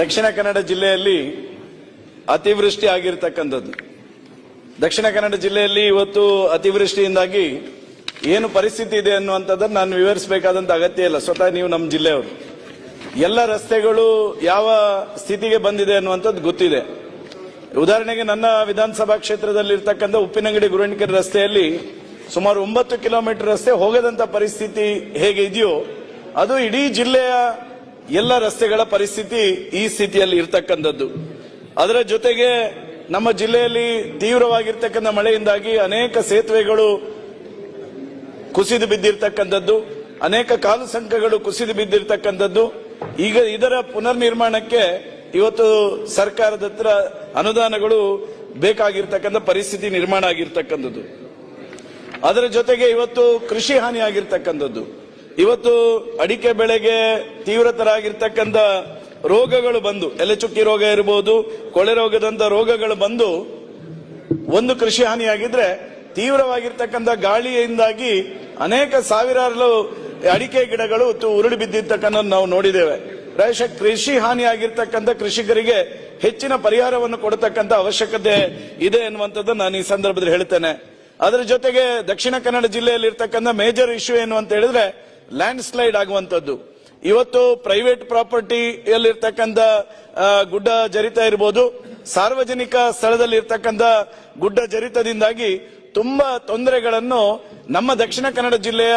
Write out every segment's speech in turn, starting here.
ದಕ್ಷಿಣ ಕನ್ನಡ ಜಿಲ್ಲೆಯಲ್ಲಿ ಅತಿವೃಷ್ಟಿ ಆಗಿರ್ತಕ್ಕಂಥದ್ದು. ದಕ್ಷಿಣ ಕನ್ನಡ ಜಿಲ್ಲೆಯಲ್ಲಿ ಇವತ್ತು ಅತಿವೃಷ್ಟಿಯಿಂದಾಗಿ ಏನು ಪರಿಸ್ಥಿತಿ ಇದೆ ಅನ್ನುವಂಥದ್ದನ್ನು ನಾನು ವಿವರಿಸಬೇಕಾದಂಥ ಅಗತ್ಯ ಇಲ್ಲ. ಸ್ವತಃ ನೀವು ನಮ್ಮ ಜಿಲ್ಲೆಯವರು. ಎಲ್ಲ ರಸ್ತೆಗಳು ಯಾವ ಸ್ಥಿತಿಗೆ ಬಂದಿದೆ ಅನ್ನುವಂಥದ್ದು ಗೊತ್ತಿದೆ. ಉದಾಹರಣೆಗೆ ನನ್ನ ವಿಧಾನಸಭಾ ಕ್ಷೇತ್ರದಲ್ಲಿ ಇರ್ತಕ್ಕಂಥ ಉಪ್ಪಿನಂಗಡಿ ಗುರುಣಿಕೆರೆ ರಸ್ತೆಯಲ್ಲಿ ಸುಮಾರು ಒಂಬತ್ತು ಕಿಲೋಮೀಟರ್ ರಸ್ತೆ ಹೋಗದಂತ ಪರಿಸ್ಥಿತಿ ಹೇಗೆ ಇದೆಯೋ, ಅದು ಇಡೀ ಜಿಲ್ಲೆಯ ಎಲ್ಲ ರಸ್ತೆಗಳ ಪರಿಸ್ಥಿತಿ ಈ ಸ್ಥಿತಿಯಲ್ಲಿ ಇರ್ತಕ್ಕಂಥದ್ದು. ಅದರ ಜೊತೆಗೆ ನಮ್ಮ ಜಿಲ್ಲೆಯಲ್ಲಿ ತೀವ್ರವಾಗಿರ್ತಕ್ಕಂಥ ಮಳೆಯಿಂದಾಗಿ ಅನೇಕ ಸೇತುವೆಗಳು ಕುಸಿದು ಬಿದ್ದಿರ್ತಕ್ಕಂಥದ್ದು, ಅನೇಕ ಕಾಲು ಕುಸಿದು ಬಿದ್ದಿರ್ತಕ್ಕಂಥದ್ದು. ಈಗ ಇದರ ಪುನರ್ನಿರ್ಮಾಣಕ್ಕೆ ಇವತ್ತು ಸರ್ಕಾರದ ಹತ್ರ ಅನುದಾನಗಳು ಬೇಕಾಗಿರ್ತಕ್ಕಂಥ ಪರಿಸ್ಥಿತಿ ನಿರ್ಮಾಣ ಆಗಿರ್ತಕ್ಕಂಥದ್ದು. ಅದರ ಜೊತೆಗೆ ಇವತ್ತು ಕೃಷಿ ಹಾನಿ ಆಗಿರ್ತಕ್ಕಂಥದ್ದು ಇವತ್ತು ಅಡಿಕೆ ಬೆಳೆಗೆ ತೀವ್ರತರಾಗಿರ್ತಕ್ಕಂಥ ರೋಗಗಳು ಬಂದು, ಎಲೆಚುಕ್ಕಿ ರೋಗ ಇರಬಹುದು ಕೊಳೆ ರೋಗದಂತ ರೋಗಗಳು ಬಂದು, ಒಂದು ಕೃಷಿ ಹಾನಿಯಾಗಿದ್ರೆ ತೀವ್ರವಾಗಿರ್ತಕ್ಕಂಥ ಗಾಳಿಯಿಂದಾಗಿ ಅನೇಕ ಸಾವಿರಾರು ಅಡಿಕೆ ಗಿಡಗಳು ಉರುಳಿ ಬಿದ್ದಿರ್ತಕ್ಕಂಥ ನಾವು ನೋಡಿದ್ದೇವೆ. ಪ್ರಾಯಶಃ ಕೃಷಿ ಹಾನಿಯಾಗಿರ್ತಕ್ಕಂಥ ಕೃಷಿಕರಿಗೆ ಹೆಚ್ಚಿನ ಪರಿಹಾರವನ್ನು ಕೊಡತಕ್ಕಂಥ ಅವಶ್ಯಕತೆ ಇದೆ ಎನ್ನುವಂಥದ್ದು ನಾನು ಈ ಸಂದರ್ಭದಲ್ಲಿ ಹೇಳ್ತೇನೆ. ಅದರ ಜೊತೆಗೆ ದಕ್ಷಿಣ ಕನ್ನಡ ಜಿಲ್ಲೆಯಲ್ಲಿ ಇರ್ತಕ್ಕಂಥ ಮೇಜರ್ ಇಶ್ಯೂ ಏನು ಅಂತ ಹೇಳಿದ್ರೆ ಲ್ಯಾಂಡ್ ಸ್ಲೈಡ್ ಆಗುವಂತದ್ದು ಇವತ್ತು ಪ್ರೈವೇಟ್ ಪ್ರಾಪರ್ಟಿಯಲ್ಲಿರ್ತಕ್ಕಂಥ ಗುಡ್ಡ ಜರಿತ ಇರಬಹುದು ಸಾರ್ವಜನಿಕ ಸ್ಥಳದಲ್ಲಿ ಇರ್ತಕ್ಕಂಥ ಗುಡ್ಡ ಜರಿತದಿಂದಾಗಿ ತುಂಬಾ ತೊಂದರೆಗಳನ್ನು ನಮ್ಮ ದಕ್ಷಿಣ ಕನ್ನಡ ಜಿಲ್ಲೆಯ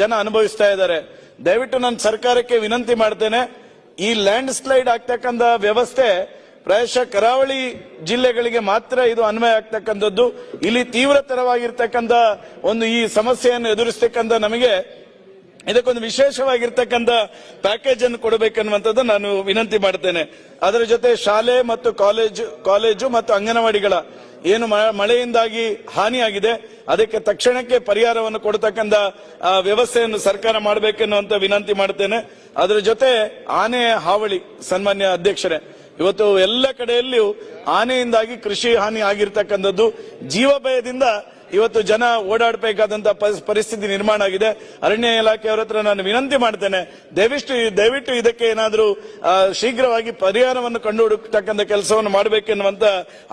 ಜನ ಅನುಭವಿಸ್ತಾ ಇದ್ದಾರೆ. ದಯವಿಟ್ಟು ನಾನು ಸರ್ಕಾರಕ್ಕೆ ವಿನಂತಿ ಮಾಡ್ತೇನೆ, ಈ ಲ್ಯಾಂಡ್ ಸ್ಲೈಡ್ ಆಗ್ತಕ್ಕಂಥ ವ್ಯವಸ್ಥೆ ಪ್ರಾಯಶಃ ಕರಾವಳಿ ಜಿಲ್ಲೆಗಳಿಗೆ ಮಾತ್ರ ಇದು ಅನ್ವಯ ಆಗ್ತಕ್ಕಂಥದ್ದು. ಇಲ್ಲಿ ತೀವ್ರತರವಾಗಿರ್ತಕ್ಕಂಥ ಒಂದು ಈ ಸಮಸ್ಯೆಯನ್ನು ಎದುರಿಸ್ತಕ್ಕಂಥ ನಮಗೆ ಇದಕ್ಕೊಂದು ವಿಶೇಷವಾಗಿರ್ತಕ್ಕಂಥ ಪ್ಯಾಕೇಜ್ ಅನ್ನು ಕೊಡಬೇಕನ್ನುವಂಥದ್ದು ನಾನು ವಿನಂತಿ ಮಾಡ್ತೇನೆ. ಅದರ ಜೊತೆ ಶಾಲೆ ಮತ್ತು ಕಾಲೇಜು ಕಾಲೇಜು ಮತ್ತು ಅಂಗನವಾಡಿಗಳ ಏನು ಮಳೆಯಿಂದಾಗಿ ಹಾನಿಯಾಗಿದೆ, ಅದಕ್ಕೆ ತಕ್ಷಣಕ್ಕೆ ಪರಿಹಾರವನ್ನು ಕೊಡತಕ್ಕಂಥ ವ್ಯವಸ್ಥೆಯನ್ನು ಸರ್ಕಾರ ಮಾಡಬೇಕೆನ್ನುವಂತ ವಿನಂತಿ ಮಾಡ್ತೇನೆ. ಅದರ ಜೊತೆ ಆನೆ ಹಾವಳಿ, ಸನ್ಮಾನ್ಯ ಅಧ್ಯಕ್ಷರೇ, ಇವತ್ತು ಎಲ್ಲ ಕಡೆಯಲ್ಲಿಯೂ ಆನೆಯಿಂದಾಗಿ ಕೃಷಿ ಹಾನಿ ಆಗಿರ್ತಕ್ಕಂಥದ್ದು ಜೀವ ಭಯದಿಂದ ಇವತ್ತು ಜನ ಓಡಾಡಬೇಕಾದಂತ ಪರಿಸ್ಥಿತಿ ನಿರ್ಮಾಣ ಆಗಿದೆ. ಅರಣ್ಯ ಇಲಾಖೆಯವರ ಹತ್ರ ನಾನು ವಿನಂತಿ ಮಾಡ್ತೇನೆ. ದಯವಿಟ್ಟು ದಯವಿಟ್ಟು ಇದಕ್ಕೆ ಏನಾದರೂ ಶೀಘ್ರವಾಗಿ ಪರಿಹಾರವನ್ನು ಕಂಡು ಹುಡುಕ್ತಕ್ಕಂಥ ಕೆಲಸವನ್ನು ಮಾಡಬೇಕೆನ್ನುವಂತ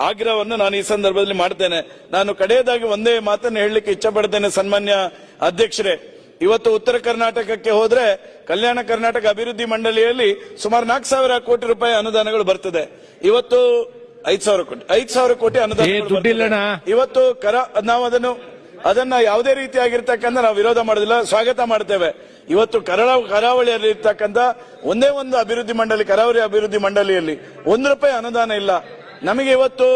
ಆಗ್ರಹವನ್ನು ನಾನು ಈ ಸಂದರ್ಭದಲ್ಲಿ ಮಾಡ್ತೇನೆ. ನಾನು ಕಡೆಯದಾಗಿ ಒಂದೇ ಮಾತನ್ನು ಹೇಳಲಿಕ್ಕೆ ಇಚ್ಛಪಡ್ತೇನೆ, ಸನ್ಮಾನ್ಯ ಅಧ್ಯಕ್ಷರೇ. ಇವತ್ತು ಉತ್ತರ ಕರ್ನಾಟಕಕ್ಕೆ ಹೋದ್ರೆ ಕಲ್ಯಾಣ ಕರ್ನಾಟಕ ಅಭಿವೃದ್ಧಿ ಮಂಡಳಿಯಲ್ಲಿ ಸುಮಾರು ನಾಲ್ಕು ಸಾವಿರ ಕೋಟಿ ರೂಪಾಯಿ ಅನುದಾನಗಳು ಬರ್ತದೆ. ಇವತ್ತು ಐದ್ ಸಾವಿರ ಕೋಟಿ. ಐದ್ ಸಾವಿರ ಕೋಟಿ ಅನುದಾನ. ಇವತ್ತು ಕರ ನಾವು ಅದನ್ನು ಅದನ್ನ ಯಾವುದೇ ರೀತಿಯಾಗಿರ್ತಕ್ಕಂಥ ನಾವು ವಿರೋಧ ಮಾಡೋದಿಲ್ಲ ಸ್ವಾಗತ ಮಾಡ್ತೇವೆ ಇವತ್ತು ಕರಾಳ ಕರಾವಳಿಯಲ್ಲಿ ಇರ್ತಕ್ಕಂಥ ಒಂದೇ ಒಂದು ಅಭಿವೃದ್ಧಿ ಮಂಡಳಿ ಕರಾವಳಿ ಅಭಿವೃದ್ಧಿ ಮಂಡಳಿಯಲ್ಲಿ ಒಂದು ರೂಪಾಯಿ ಅನುದಾನ ಇಲ್ಲ. ನಮಗೆ ಇವತ್ತು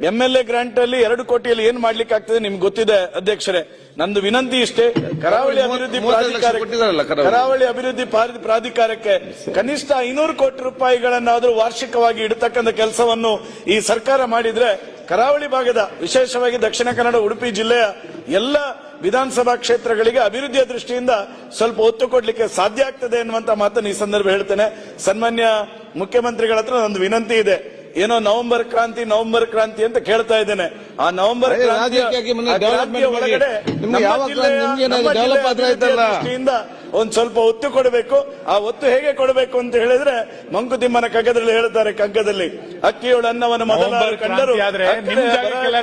ಎಂ ಎಲ್ ಎ ಗ್ರಾಂಟ್ ಅಲ್ಲಿ ಎರಡು ಕೋಟಿಯಲ್ಲಿ ಏನ್ ಮಾಡ್ಲಿಕ್ಕೆ ಆಗ್ತದೆ ನಿಮ್ಗೆ ಗೊತ್ತಿದೆ ಅಧ್ಯಕ್ಷರೇ. ನಂದು ವಿನಂತಿ ಇಷ್ಟೇ. ಕರಾವಳಿ ಅಭಿವೃದ್ಧಿ ಪ್ರಾಧಿಕಾರ ಕರಾವಳಿ. ಅಭಿವೃದ್ಧಿ ಪ್ರಾಧಿ- ಪ್ರಾಧಿಕಾರಕ್ಕೆ ಕನಿಷ್ಠ ಐನೂರು ಕೋಟಿ ರೂಪಾಯಿಗಳನ್ನಾದ್ರೂ ವಾರ್ಷಿಕವಾಗಿ ಇಡತಕ್ಕಂಥ ಕೆಲಸವನ್ನು ಈ ಸರ್ಕಾರ ಮಾಡಿದ್ರೆ ಕರಾವಳಿ ಭಾಗದ ವಿಶೇಷವಾಗಿ ದಕ್ಷಿಣ ಕನ್ನಡ ಉಡುಪಿ ಜಿಲ್ಲೆಯ ಎಲ್ಲ ವಿಧಾನಸಭಾ ಕ್ಷೇತ್ರಗಳಿಗೆ ಅಭಿವೃದ್ಧಿಯ ದೃಷ್ಟಿಯಿಂದ ಸ್ವಲ್ಪ ಒತ್ತು ಕೊಡಲಿಕ್ಕೆ ಸಾಧ್ಯ ಆಗ್ತದೆ ಎನ್ನುವಂತ ಮಾತನ್ನು ಈ ಸಂದರ್ಭ ಹೇಳ್ತೇನೆ. ಸನ್ಮಾನ್ಯ ಮುಖ್ಯಮಂತ್ರಿಗಳ ಹತ್ರ ಒಂದು ವಿನಂತಿ ಇದೆ. ಏನೋ ನವೆಂಬರ್ ಕ್ರಾಂತಿ ನವೆಂಬರ್ ಕ್ರಾಂತಿ ಅಂತ ಕೇಳ್ತಾ ಇದ್ದೇನೆ. ಆ ನವೆಂಬರ್? ದೃಷ್ಟಿಯಿಂದ ಒಂದ್ ಸ್ವಲ್ಪ ಒತ್ತು ಕೊಡಬೇಕು. ಆ ಒತ್ತು ಹೇಗೆ ಕೊಡಬೇಕು ಅಂತ ಹೇಳಿದ್ರೆ ಮಂಕುತಿಮ್ಮನ ಕಗ್ಗದಲ್ಲಿ ಹೇಳ್ತಾರೆ ಕಗ್ಗದಲ್ಲಿ. ಅಕ್ಕಿಯೋಳು ಅನ್ನವನ್ನು ಮೊದಲ ಕಂಡರು.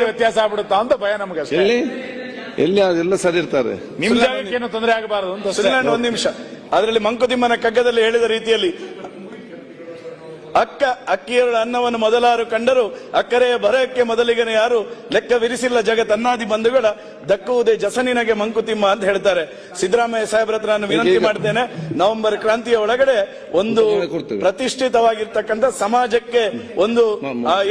ವ್ಯತ್ಯಾಸ ಆಗ್ಬಿಡುತ್ತಾ ಅಂತ ಭಯ ನಮಗೆ ಅಷ್ಟೇ. ಎಲ್ಲಿ? ಎಲ್ಲ ಅದೆಲ್ಲ ಸರಿ ಇರ್ತಾರೆ? ನಿಮ್ ಜಾಗಕ್ಕೆ ಏನು ತೊಂದರೆ ಆಗಬಾರದು ಅಂತ ಒಂದ್ ನಿಮಿಷ. ಅದರಲ್ಲಿ ಮಂಕುತಿಮ್ಮನ ಕಗ್ಗದಲ್ಲಿ ಹೇಳಿದ ರೀತಿಯಲ್ಲಿ ಅಕ್ಕ ಅಕ್ಕಿಯರ ಅನ್ನವನ್ನು ಮೊದಲಾರು ಕಂಡರು. ಅಕ್ಕರೆಯ ಬರಕ್ಕೆ ಮೊದಲಿಗನ ಯಾರು ಲೆಕ್ಕ ಲೆಕ್ಕವಿರಿಸಿಲ್ಲ ಜಗತ್ತನ್ನಾದಿ ಬಂಧುಗಳ. ದಕ್ಕುವುದೇ ಜಸನಿನಗೆ ಮಂಕುತಿಮ್ಮ ಅಂತ ಹೇಳ್ತಾರೆ. ಸಿದ್ದರಾಮಯ್ಯ ಸಾಹೇಬ್ರ ಹತ್ರ ನಾನು ವಿನಂತಿ ಮಾಡ್ತೇನೆ. ನವೆಂಬರ್ ಕ್ರಾಂತಿಯ ಒಳಗಡೆ ಒಂದು. ಪ್ರತಿಷ್ಠಿತವಾಗಿರ್ತಕ್ಕಂಥ ಸಮಾಜಕ್ಕೆ ಒಂದು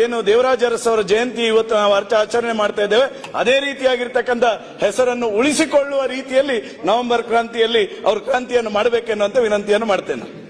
ಏನು ದೇವರಾಜ ಅರಸ್ ಅವರ ಜಯಂತಿ ಇವತ್ತು ನಾವು ಅರ್ಥ ಆಚರಣೆ ಮಾಡ್ತಾ ಇದ್ದೇವೆ. ಅದೇ ರೀತಿಯಾಗಿರ್ತಕ್ಕಂಥ ಹೆಸರನ್ನು ಉಳಿಸಿಕೊಳ್ಳುವ ರೀತಿಯಲ್ಲಿ ನವೆಂಬರ್ ಕ್ರಾಂತಿಯಲ್ಲಿ ಅವರು ಕ್ರಾಂತಿಯನ್ನು ಮಾಡಬೇಕೆನ್ನುವಂತ ವಿನಂತಿಯನ್ನು ಮಾಡ್ತೇನೆ.